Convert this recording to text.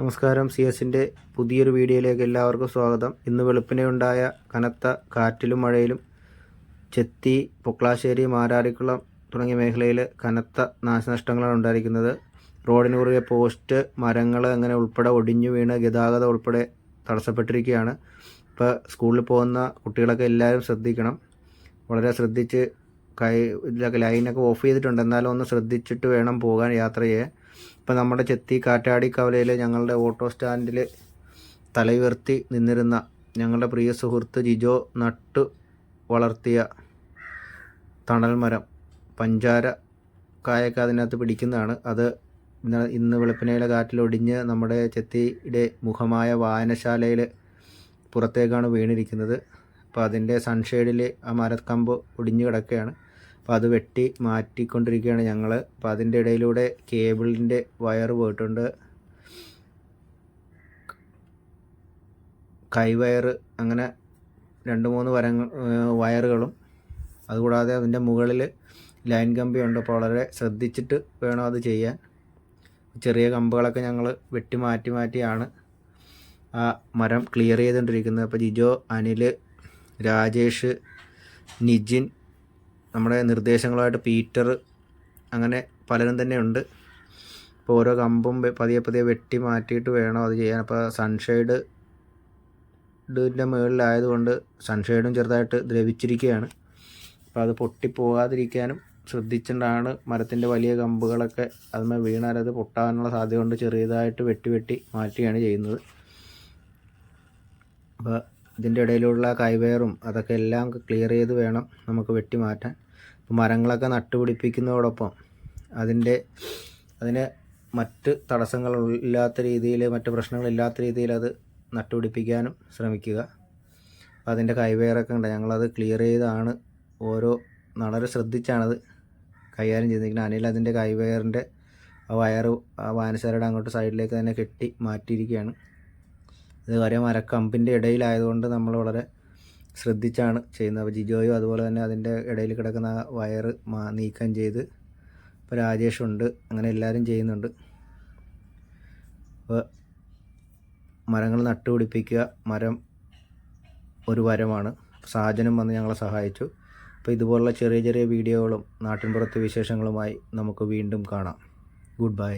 നമസ്കാരം. സി എസിന്റെ പുതിയൊരു വീഡിയോയിലേക്ക് എല്ലാവർക്കും സ്വാഗതം. ഇന്ന് വെളുപ്പിനെ ഉണ്ടായ കനത്ത കാറ്റിലും മഴയിലും ചെത്തി പൊക്ലാശ്ശേരി മാരാരിക്കുളം തുടങ്ങിയ മേഖലയിൽ കനത്ത നാശനഷ്ടങ്ങളാണ് ഉണ്ടായിരിക്കുന്നത്. റോഡിന് കുറുകെ പോസ്റ്റ് മരങ്ങൾ അങ്ങനെ ഉൾപ്പെടെ ഒടിഞ്ഞു വീണ് ഗതാഗതം ഉൾപ്പെടെ തടസ്സപ്പെട്ടിരിക്കുകയാണ്. ഇപ്പോൾ സ്കൂളിൽ പോകുന്ന കുട്ടികളൊക്കെ എല്ലാവരും ശ്രദ്ധിക്കണം. വളരെ ശ്രദ്ധിച്ച് കൈ ഇതിലൊക്കെ ലൈനൊക്കെ ഓഫ് ചെയ്തിട്ടുണ്ട്. എന്നാലും ഒന്ന് ശ്രദ്ധിച്ചിട്ട് വേണം പോകാൻ യാത്ര ചെയ്യാൻ ഇപ്പം നമ്മുടെ ചെത്തി കാറ്റാടി കവലയിൽ ഞങ്ങളുടെ ഓട്ടോ സ്റ്റാൻഡിൽ തലയുയർത്തി നിന്നിരുന്ന ഞങ്ങളുടെ പ്രിയ സുഹൃത്ത് ജിജോ നട്ടു വളർത്തിയ തണൽ മരം പഞ്ചാര കായൊക്കെ അതിനകത്ത് പിടിക്കുന്നതാണ്. അത് ഇന്ന് ഇന്ന് വെളുപ്പിനയിലെ കാറ്റിലൊടിഞ്ഞ് നമ്മുടെ ചെത്തിയുടെ മുഖമായ വായനശാലയിൽ പുറത്തേക്കാണ് വീണിരിക്കുന്നത്. അപ്പോൾ അതിന്റെ സൺഷെയ്ഡിൽ ആ മരക്കമ്പ് ഒടിഞ്ഞു കിടക്കുകയാണ്. അപ്പോൾ അത് വെട്ടി മാറ്റിക്കൊണ്ടിരിക്കുകയാണ് ഞങ്ങൾ അപ്പോൾ അതിന്റെ ഇടയിലൂടെ കേബിളിന്റെ വയർ പോയിട്ടുണ്ട്. കൈവയർ അങ്ങനെ രണ്ട് മൂന്ന് വര വയറുകളും. അതുകൂടാതെ അതിന്റെ മുകളിൽ ലൈൻ കമ്പിയുണ്ട്. അപ്പോൾ വളരെ ശ്രദ്ധിച്ചിട്ട് വേണം അത് ചെയ്യാൻ. ചെറിയ കമ്പുകളൊക്കെ ഞങ്ങൾ വെട്ടി മാറ്റി മാറ്റിയാണ് ആ മരം ക്ലിയർ ചെയ്തുകൊണ്ടിരിക്കുന്നത് അപ്പോൾ ജിജോ അനിൽ രാജേഷ് നിജിൻ നമ്മുടെ നിർദ്ദേശങ്ങളുമായിട്ട് പീറ്റർ അങ്ങനെ പലരും തന്നെ ഉണ്ട്. ഇപ്പോൾ ഓരോ കമ്പും പതിയെ പതിയെ വെട്ടി മാറ്റിയിട്ട് വേണം അത് ചെയ്യാൻ. അപ്പോൾ സൺഷെയ്ഡ് ഇതിന്റെ മുകളിലായതുകൊണ്ട് സൺഷെയ്ഡും ചെറുതായിട്ട് ദ്രവിച്ചിരിക്കുകയാണ്. അപ്പോൾ അത് പൊട്ടിപ്പോകാതിരിക്കാനും ശ്രദ്ധിച്ചിട്ടാണ് മരത്തിന്റെ വലിയ കമ്പുകളൊക്കെ അതുമേ വീണാൽ അത് പൊട്ടാനുള്ള സാധ്യത കൊണ്ട് ചെറിയതായിട്ട് വെട്ടി വെട്ടി മാറ്റുകയാണ് ചെയ്യുന്നത്. അപ്പോൾ ഇതിന്റെ ഇടയിലുള്ള കൈവയറും അതൊക്കെ എല്ലാം ക്ലിയർ ചെയ്ത് വേണം നമുക്ക് വെട്ടി മാറ്റാൻ അപ്പോൾ മരങ്ങളൊക്കെ നട്ടുപിടിപ്പിക്കുന്നതോടൊപ്പം അതിന്റെ അതിന് മറ്റ് തടസ്സങ്ങൾ ഇല്ലാത്ത രീതിയിൽ മറ്റ് പ്രശ്നങ്ങളില്ലാത്ത രീതിയിൽ അത് നട്ടുപിടിപ്പിക്കാനും ശ്രമിക്കുക. അപ്പോൾ അതിന്റെ കൈവയറൊക്കെ ഉണ്ട്. ഞങ്ങളത് ക്ലിയർ ചെയ്താണ്. ഓരോ വളരെ ശ്രദ്ധിച്ചാണത് കൈകാര്യം ചെയ്തിരിക്കുന്നത്. അനിൽ അതിന്റെ കൈവയറിന്റെ ആ വയറ് ആ വായനശാലയുടെ അങ്ങോട്ട് സൈഡിലേക്ക് തന്നെ കെട്ടി മാറ്റിയിരിക്കുകയാണ്. ഇത് ഒരേ മരക്കമ്പിന്റെ ഇടയിലായതുകൊണ്ട് നമ്മൾ വളരെ ശ്രദ്ധിച്ചാണ് ചെയ്യുന്നത്. അപ്പോൾ ജിജോയും അതുപോലെ തന്നെ അതിന്റെ ഇടയിൽ കിടക്കുന്ന വയർ നീക്കം ചെയ്ത് ഇപ്പോൾ രാജേഷുണ്ട്. അങ്ങനെ എല്ലാവരും ചെയ്യുന്നുണ്ട്. അപ്പോൾ മരങ്ങൾ നട്ടുപിടിപ്പിക്കുക മരം ഒരു വരമാണ്. സാജനം വന്ന് ഞങ്ങളെ സഹായിച്ചു. അപ്പോൾ ഇതുപോലുള്ള ചെറിയ ചെറിയ വീഡിയോകളും നാട്ടിൻപുറത്തെ വിശേഷങ്ങളുമായി നമുക്ക് വീണ്ടും കാണാം. Good bye.